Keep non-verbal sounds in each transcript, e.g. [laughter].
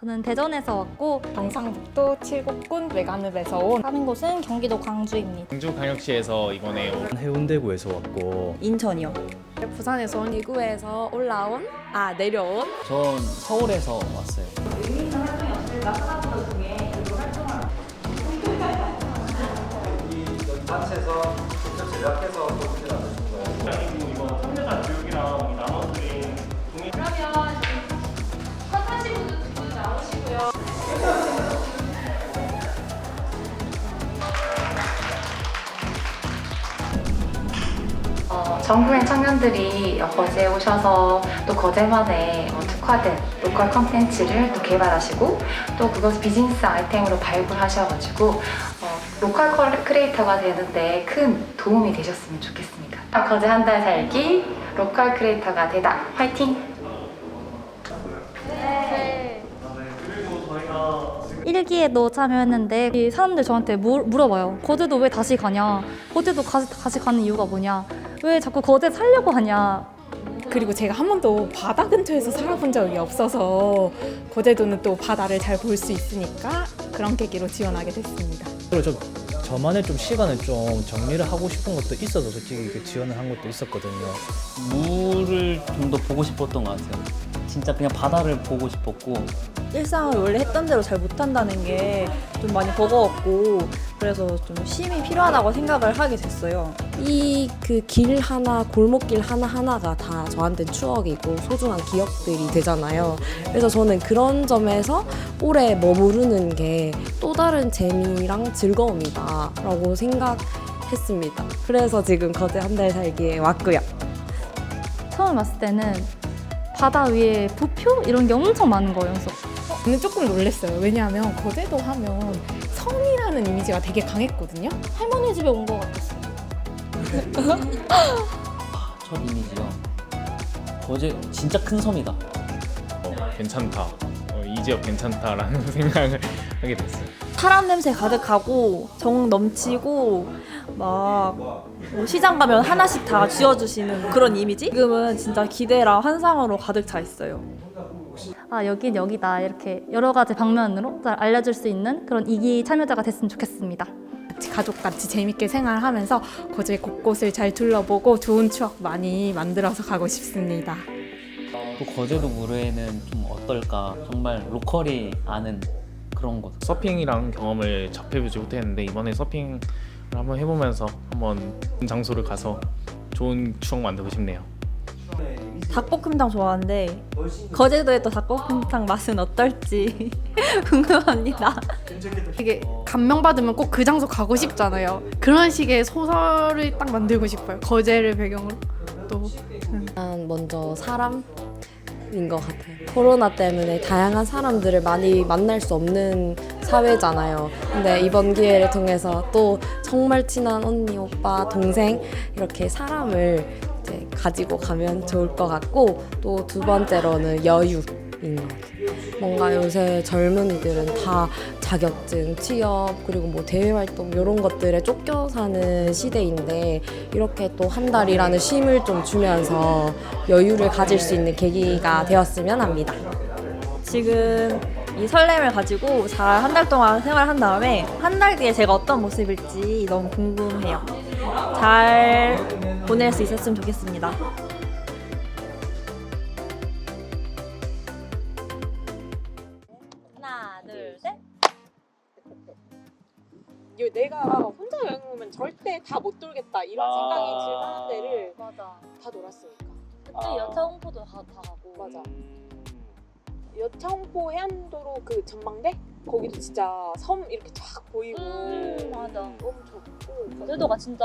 저는 대전에서 왔고 경상북도 칠곡군 외관읍에서 온 사는 곳은 경기도 광주입니다. 광주광역시에서 이번에 온 해운대구에서 왔고 인천이요. 부산에서 온 대구에서 올라온 아 내려온 전 서울에서 왔어요. 어, 전국의 청년들이 거제에 오셔서 또 거제만의 어, 특화된 로컬 컨텐츠를 또 개발하시고 또 그것을 비즈니스 아이템으로 발굴하셔가지고 어, 로컬 컬- 크리에이터가 되는데 큰 도움이 되셨으면 좋겠습니다. 거제 한 달 살기 로컬 크리에이터가 되다 화이팅! 일기에도 참여했는데 이 사람들 저한테 물, 물어봐요. 거제도 왜 다시 가냐? 거제도 가, 다시 가는 이유가 뭐냐? 왜 자꾸 거제 살려고 하냐? 그리고 제가 한 번도 바다 근처에서 살아본 적이 없어서 거제도는 또 바다를 잘 볼 수 있으니까 그런 계기로 지원하게 됐습니다. 그리고 좀 저만의 좀 시간을 좀 정리를 하고 싶은 것도 있어서 솔직히 이렇게 지원을 한 것도 있었거든요. 물을 좀 더 보고 싶었던 것 같아요. 진짜 그냥 바다를 보고 싶었고 일상을 원래 했던 대로 잘 못한다는 게 좀 많이 버거웠고 그래서 좀 쉼이 필요하다고 생각을 하게 됐어요. 이 그 길 하나 골목길 하나 하나가 다 저한테는 추억이고 소중한 기억들이 되잖아요. 그래서 저는 그런 점에서 오래 머무르는 게 또 다른 재미랑 즐거움이다라고 생각했습니다. 그래서 지금 거제 한 달 살기에 왔고요. 처음 왔을 때는 바다 위에 부표 이런 게 엄청 많은 거예요. 그래서 저는 조금 놀랐어요. 왜냐하면 거제도 하면 섬이라는 이미지가 되게 강했거든요. 할머니 집에 온것 같았어요. 아, 첫 이미지요. 거제 진짜 큰 섬이다. 어, 괜찮다. 어, 이 지역 괜찮다라는 [laughs] 생각을 하게 됐어요. 사람 냄새 가득하고 정 넘치고 막 뭐 시장 가면 하나씩 다 쥐어주시는 그런 이미지? 지금은 진짜 기대랑 환상으로 가득 차 있어요. 아 여긴 여기다 이렇게 여러 가지 방면으로 잘 알려줄 수 있는 그런 이기 참여자가 됐으면 좋겠습니다. 같이 가족같이 재밌게 생활하면서 거제 곳곳을 잘 둘러보고 좋은 추억 많이 만들어서 가고 싶습니다. 또 거제도 물회는 좀 어떨까? 정말 로컬이 아는 그런 곳. 서핑이랑 경험을 접해보지 못했는데 이번에 서핑을 한번 해보면서 한번 장소를 가서 좋은 추억 만들고 싶네요. 닭볶음탕 좋아하는데 거제도의 또 닭볶음탕 맛은 어떨지 [laughs] 궁금합니다. 되게 감명받으면 꼭 그 장소 가고 싶잖아요. 그런 식의 소설을 딱 만들고 싶어요. 거제를 배경으로 또. 일단 먼저 사람인 것 같아요. 코로나 때문에 다양한 사람들을 많이 만날 수 없는 사회잖아요. 근데 이번 기회를 통해서 또 정말 친한 언니, 오빠, 동생 이렇게 사람을 이제 가지고 가면 좋을 것 같고 또 두 번째로는 여유 인 것 같아요. 뭔가 요새 젊은이들은 다 자격증, 취업, 그리고 뭐 대외 활동 이런 것들에 쫓겨 사는 시대인데 이렇게 또 한 달이라는 쉼을 좀 주면서 여유를 가질 수 있는 계기가 되었으면 합니다. 지금 이 설렘을 가지고 잘 한 달 동안 생활한 다음에 한 달 뒤에 제가 어떤 모습일지 너무 궁금해요. 잘 보낼 수 있었으면 좋겠습니다. 하나 둘 셋. 내가 혼자 여행 오면 절대 다 못 돌겠다 이런 아. 생각이 들 만한 데를 맞아. 다 놀았으니까 그때 아. 여차 홍보도 다, 다 가고. 맞아 여차홍포 해안도로 그 전망대? 거기도 진짜 섬 이렇게 쫙 보이고. 음, 맞아. 너무 좋고. 거제도가 진짜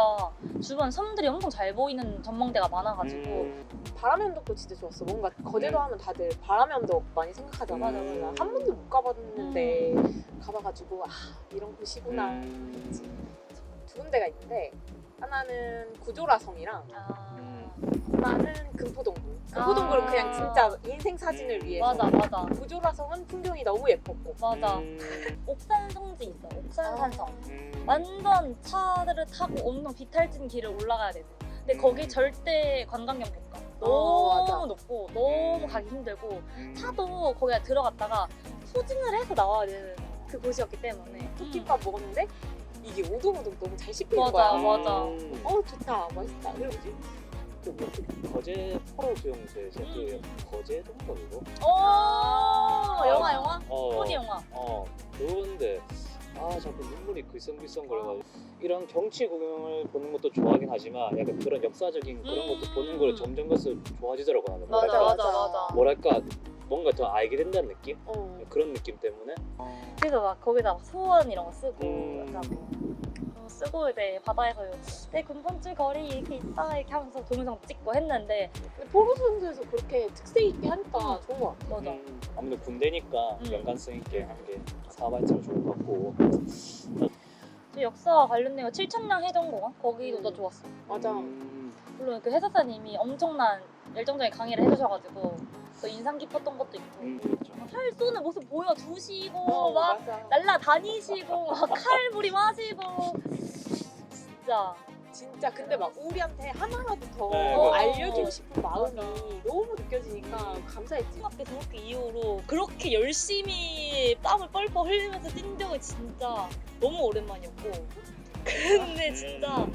주변 섬들이 엄청 잘 보이는 전망대가 많아가지고. 바람 연덕도 진짜 좋았어. 뭔가 거제도 하면 다들 바람 연덕 많이 생각하잖아. 맞아, 맞아. 나한 번도 못 가봤는데 가봐가지고 아 이런 곳이구나. 그치. 두 군데가 있는데 하나는 구조라 섬이랑 아, 하 나는 금포동굴. 금포동굴은 아. 그냥 진짜 인생 사진을 위해서. 맞아 맞아 구조라성은 풍경이 너무 예뻤고. 맞아. 옥산 성지 있어. 옥산 산성. 완전 차들을 타고 엄청 비탈진 길을 올라가야 돼. 근데 거기 절대 관광객 못 가. 너무 어, 맞아. 높고 너무 가기 힘들고 차도 거기에 들어갔다가 소진을 해서 나와야 되는 그 곳이었기 때문에 토끼밥 먹었는데 이게 오동오동 너무 잘 씹히는 맞아 거야. 맞아 어 좋다 맛있다. 그래가지고 그 거제 포로 수용소에서 그 거제 동굴이고 오 영화 영화? 어, 호지 영화. 어 그런데 아 자꾸 눈물이 글썽글썽 거려가지고 이런 경치 구경을 보는 것도 좋아하긴 하지만 약간 그런 역사적인 그런 것도 보는 걸 점점 갈수록 좋아지더라고 나는. 맞아 뭐랄까, 맞아. 맞아. 뭐랄까 뭔가 더 알게 된다는 느낌? 어. 그런 느낌 때문에? 그래서 막 거기다 막 소원 이런 거 쓰고 음. 약간 뭐 쓰고 이제 바다에서 내 군번줄 거리 이렇게 있다 이렇게 하면서 동영상 찍고 했는데 포로선수에서 그렇게 특색 있게 하니까 좋은 것 같아. 맞아 음, 아무래도 군대니까 음. 연관성 있게 한 게 사발처럼 좋은 것 같고 또 역사와 관련된 거 칠천량 해전공원 거기도 나 좋았어 맞아. 음, 물론 그 해설사님이 엄청난 열정적인 강의를 해주셔가지고 또 인상 깊었던 것도 있고 음, 그렇죠. 활 쏘는 모습 보여 주시고 어, 막 맞아. 날라다니시고 막 칼부림 하시고 진짜 진짜 근데 막 우리한테 하나라도 더 네, 맞아. 알려주고 싶은 마음이 너무 느껴지니까 감사했지. 중학교 등학교 이후로 그렇게 열심히 땀을 뻘뻘 흘리면서 뛴 적이 진짜 너무 오랜만이었고 근데 진짜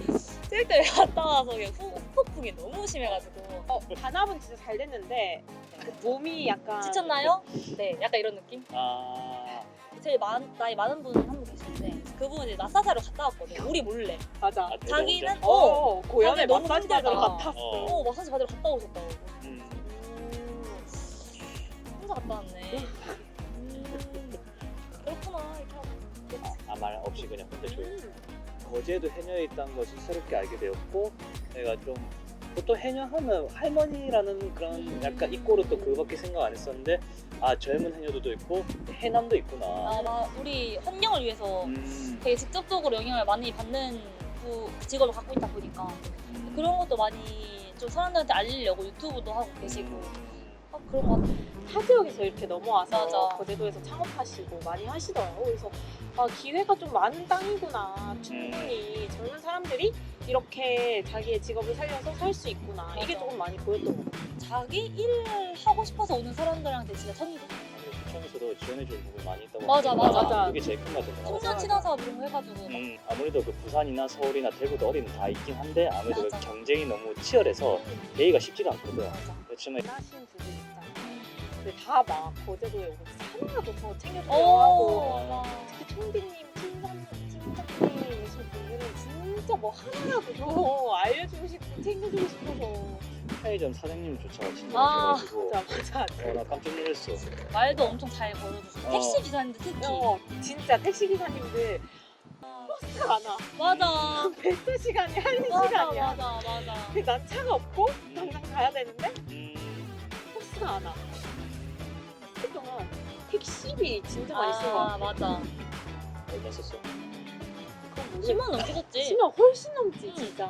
체육대회 갔다 와서 그냥 후, 후폭풍이 너무 심해가지고 어, 단합은 진짜 잘 됐는데 그 몸이 약간 지쳤나요? 네 약간 이런 느낌? 아 제일 많, 나이 많은 분한분 계시는데 그분은 이제 마사사로 갔다 왔거든요 우리 몰래 맞아. 아? 자기는 어, 어, 고연에 자기 너무 마사지 받으러 힘들다. 갔다 왔어. 어. 어 마사지 받으러 갔다 오셨다고 음. 혼자 갔다 왔네 음, 그렇구나 이렇게 하고 아무 말 없이 그냥 혼자 조용히 거제도 해녀에 있다는 것을 새롭게 알게 되었고 내가 좀 보통 해녀 하면 할머니라는 그런 약간 이꼬로 또 그거밖에 생각 안 했었는데 아 젊은 해녀들도 있고 해남도 있구나 아, 나 우리 환경을 위해서 음, 되게 직접적으로 영향을 많이 받는 그 직업을 갖고 있다 보니까 음. 그런 것도 많이 좀 사람들한테 알리려고 유튜브도 하고 계시고 아, 그런 것 같아. 타 지역에서 이렇게 넘어와서 맞아. 거제도에서 창업하시고 많이 하시더라고. 그래서 아, 기회가 좀 많은 땅이구나. 충분히 젊은 사람들이 이렇게 자기의 직업을 살려서 살 수 있구나. 이게. 조금 많이 보였던 것 같아. 자기 일을 하고 싶어서 오는 사람들한테 진짜 천국. 아무래도 구청에서도 지원해주는 부분이 많이 있다고 맞아, 하니까 맞아. 그게 제일 큰 것 같아요 청년 친화 사업 이런 거 해가지고 막 음, 아무래도 그 부산이나 서울이나 대구도 어디는 다 있긴 한데 아무래도 그 맞아. 경쟁이 너무 치열해서 대의가 쉽지가 않거든 맞아. 그렇지만 하신 분들 있잖아. 근데 다막 거제도에 오고 하나라도 더 챙겨주려고 오, 하고 맞아. 특히 총비님, 팀장, 팀장님 이신 분들은 진짜 뭐 하나라도 더 알려주고 싶고 챙겨주고 싶어서 편의점 사장님조차 진짜 아, 해가지고 맞아 맞아 어, 나 깜짝 놀랐어 말도 엄청 잘 걸어주시고 어. 택시 기사님들 특히 어, 진짜 택시 기사님들 버스가 많아. 맞아. [laughs] 배차 시간이 한 맞아 시간이야. 맞아 맞아. 근데 난 차가 없고 당장 가야 되는데 음, 버스가 안 와. 그동안 택시비 진짜 많이 쓴거아 같아. 맞아. 얼마 썼어? 그건 모르겠어. 10만 넘겠었지. 10만 훨씬 넘지 응. 진짜.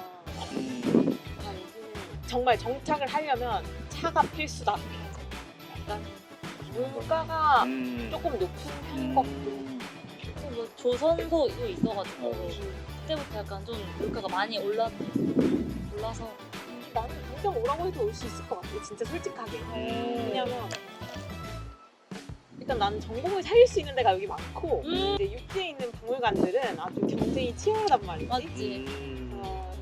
음, 아, 여기는 정말 정착을 하려면 차가 필수다. 약간 물가가 음, 조금 높은 편인 것 같고. 뭐 조선소 도 있어가지고 어, 그때부터 약간 좀 물가가 많이 올라 올라서 나는 당장 오라고 해도 올 수 있을 것 같아. 진짜 솔직하게. 왜냐면 일단 나는 전공을 살릴 수 있는 데가 여기 많고 음. 이제 육지에 있는 박물관들은 아주 경쟁이 치열하단 말이지. 맞지. 음, 어,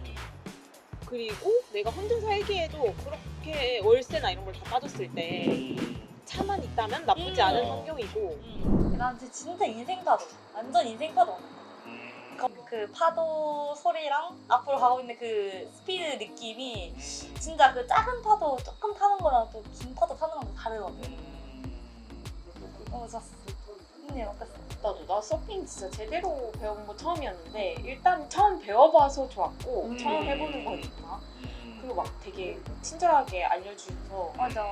그리고 내가 혼자 살기에도 그렇게 월세나 이런 걸 다 빠졌을 때 음, 차만 있다면 나쁘지 음. 않은 환경이고 음. 난 진짜 인생 파도 완전 인생 파도 음. 그 파도 소리랑 앞으로 가고 있는 그 스피드 느낌이 진짜 그 작은 파도 조금 타는 거랑 또 긴 파도 타는 거랑 다르거든 좋았어 언니 어땠어? 나도 나 서핑 진짜 제대로 배워본 거 처음이었는데 일단 처음 배워봐서 좋았고 음. 처음 해보는 거니까 음. 그리고 막 되게 친절하게 알려주셔서 맞아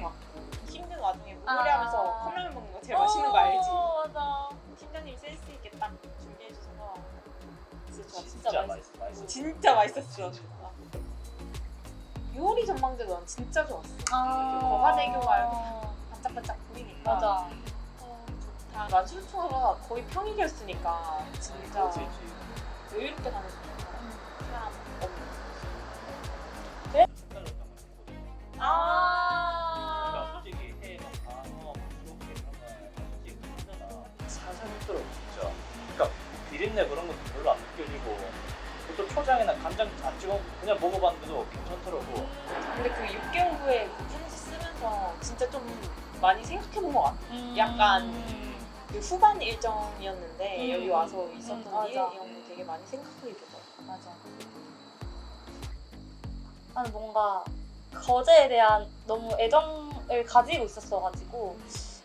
좋았고 힘든 와중에 아. 물놀이하면서 컵라면 먹는 거 제일 맛있는 거 알지? 어, 맞아 팀장님 센스 있게 딱 준비해 주셔서 진짜 좋았어. 진짜 맛있어 맛있어 진짜 맛있었어. 요리 전망대도 난 진짜 좋았어. 아 거가대교가 보이니까 맞아 어, 좋다. 난 술초가 거의 평일이었으니까 진짜 그렇지. 여유롭게 다녔으니까 사람 없는. 아. 그러니까 솔직히 해막 방어, 이렇게 그런 거 솔직히 힘들잖아. 살살 힘들어 진짜. 그러니까 비린내 그런 것도 별로 안 느껴지고 또 초장이나 간장 안 찍어 그냥 먹어봤는데도 괜찮더라고. 근데 그 6개월 후에 그 편지 쓰면서 진짜 좀 많이 생각해 본 것 같아. 음. 약간 그 후반 일정이었는데 음. 여기 와서 있었던 음, 맞아. 일 이런 거 되게 많이 생각하게 되더라고. 맞아. 나는 뭔가 거제에 대한 너무 애정을 가지고 있었어가지고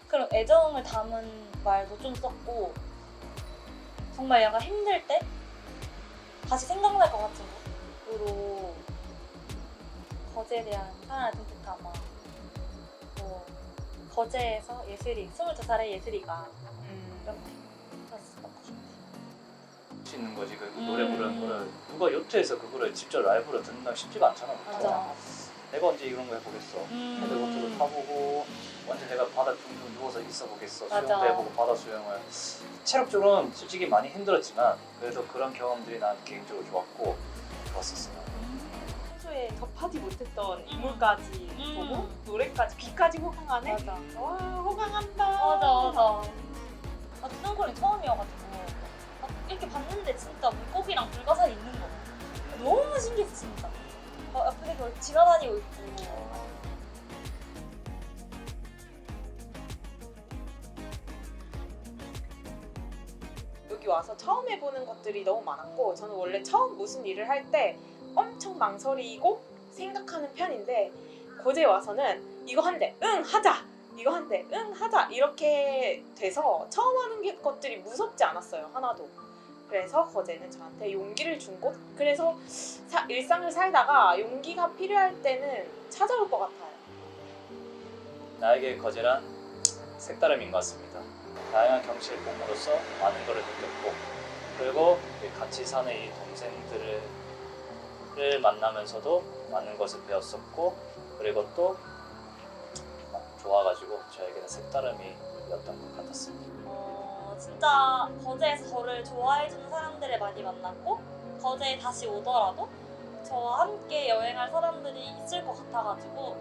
그런 애정을 담은 말도 좀 썼고 정말 약간 힘들 때 다시 생각날 것 같은 으로 거제에 대한 사랑을 듬뿍 담아 뭐 거제에서 예슬이 22살의 예슬이가 이렇게 썼었던 것 같아요. 수 있는 거지 그 음. 노래 부르는 거를 누가 요트에서 그거를 직접 라이브로 듣는다 쉽지가 않잖아. 보통. 맞아. 내가 언제 이런 거 해보겠어. 음. 헤드보트도 타보고 언제 내가 바다 둥둥 누워서 있어 보겠어. 맞아. 수영도 해보고 바다 수영을. 체력적으로는 솔직히 많이 힘들었지만 그래도 그런 경험들이 난 개인적으로 좋았고 좋았었어. 평소에 접하지 못했던 인물까지 음. 보고 노래까지 귀까지 호강하네. 맞아. 와 호강한다. 맞아 맞아. 나 뚜둥코리 처음이어가지고 막 이렇게 봤는데 진짜 물고기랑 불가사리 있는 거 너무 신기했어 진짜. 막 옆에 그걸 지나다니고 있고. 여기 와서 처음 해보는 것들이 너무 많았고 저는 원래 처음 무슨 일을 할 때 엄청 망설이고 생각하는 편인데 고제에 와서는 이거 한대 응 하자! 이거 한대 응 하자! 이렇게 돼서 처음 하는 게 것들이 무섭지 않았어요 하나도. 그래서 거제는 저한테 용기를 준 곳. 그래서 사- 일상을 살다가 용기가 필요할 때는 찾아올 것 같아요. 나에게 거제란 색다름인 것 같습니다. 다양한 경치를 봄으로써 많은 것을 느꼈고 그리고 이 같이 사는 이 동생들을 를 만나면서도 많은 것을 배웠었고 그리고 또 좋아가지고 저에게는 색다름이었던 것 같았습니다. 어, 진짜 거제에서 저를 좋아해주는 사람들을 많이 만났고 거제에 다시 오더라도 저와 함께 여행할 사람들이 있을 것 같아가지고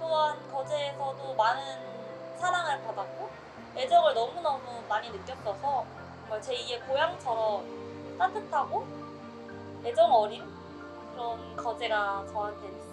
또한 거제에서도 많은 사랑을 받았고 애정을 너무너무 많이 느꼈어서 정말 제2의 고향처럼 따뜻하고 애정 어린 그런 거제가 저한테 있어요.